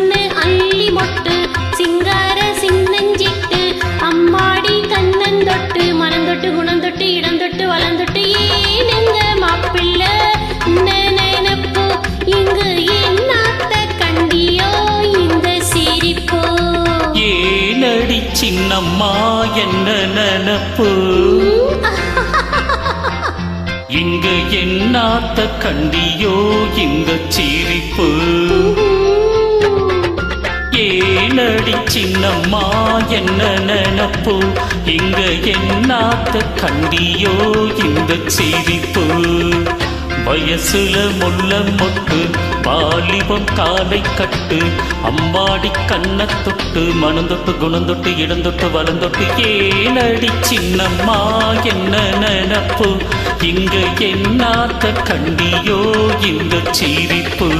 கண்ணு அள்ளி மொட்டு சிங்கார சின்னஞ்சிட்டு அம்மாடி கண்ணன் தொட்டு மனம் தொட்டு குணம் தொட்டு இடம் தொட்டு வளம் தொட்டு ஏனுங்க மாப்பிள்ள? நினைப்பு இங்கு என்னாத்த கண்டியோ இந்த சிரிப்போ? ஏனடி சின்னம்மா என்ன நினப்பு? இங்கு என்னாத்த கண்டியோ இந்த சீ இல்லடி சின்னம்மா என்ன நினப்பு? இங்க என்னாத்த கண்டியோ இந்த சிரிப்பு? வயசுல முள்ள மொட்டு வாலிபம் காலை கட்டு அம்பாடி கண்ண தொட்டு மனந்தொட்டு குணந்தொட்டு இடந்தொட்டு வளந்தொட்டு ஏனடி சின்னம்மா என்ன நினப்பு? இங்க என்னாத்த கண்டியோ இந்த சிரிப்பு?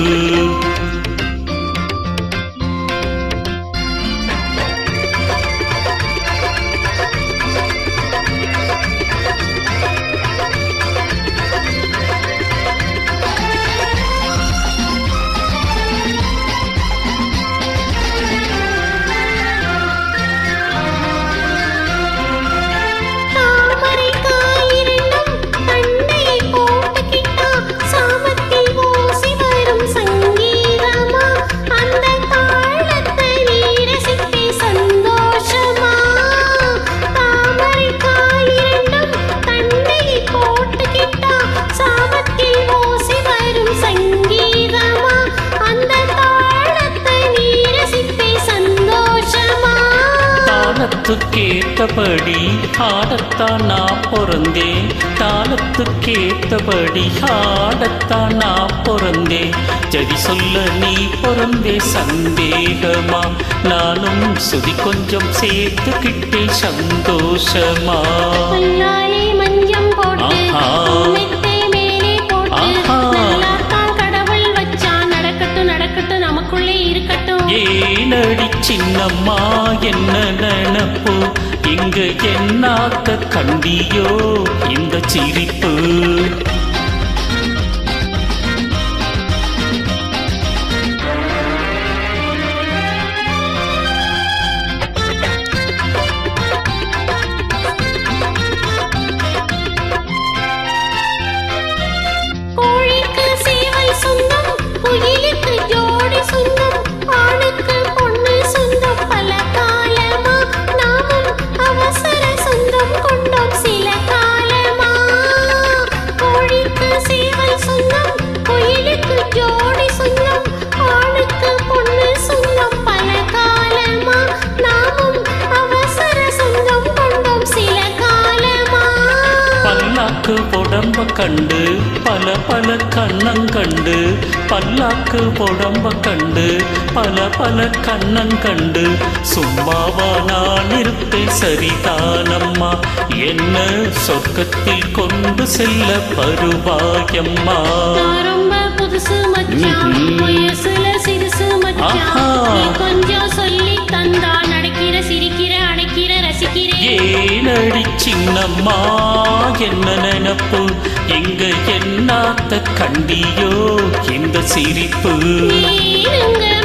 தாளத்துக்கேத்தபடி ஆடத்தான் நான் பிறந்தேன். தாளத்துக்கேத்தபடி ஆடத்தான் நான் பிறந்தேன். ஜதி சொல்ல நீ பிறந்தே சந்தேகமா நானும் சுதி கொஞ்சம் சேர்த்துக்கிட்டே சந்தோஷமா மஞ்சம் போட்டு ஏனடி சின்னம்மா என்ன நினப்பு? இங்க என்னாத்த கண்டியோ? இந்த சிரிப்பு. பல்லாக்கு உடம்ப கண்டு பல பல கண்ணங்கண்டு பல்லாக்கு உடம்ப கண்டு பல பல கண்ணங்கண்டு சும்மாவா நான் இருப்பேன் சரிதானம்மா. என்ன சொர்க்கத்தில் கொண்டு செல்ல பருவாயம்மா ரொம்ப புதுசு மச்சான் சிறுசு மச்சான் கொஞ்சம் சொல்லி தந்தா நடக்கிற சிரிக்கிற அணைக்கிற ஏழடி சின்னம்மா என்ன நினப்பு? எங்க என்னாத்த கண்டியோ? இந்த சிரிப்பு. நீருங்க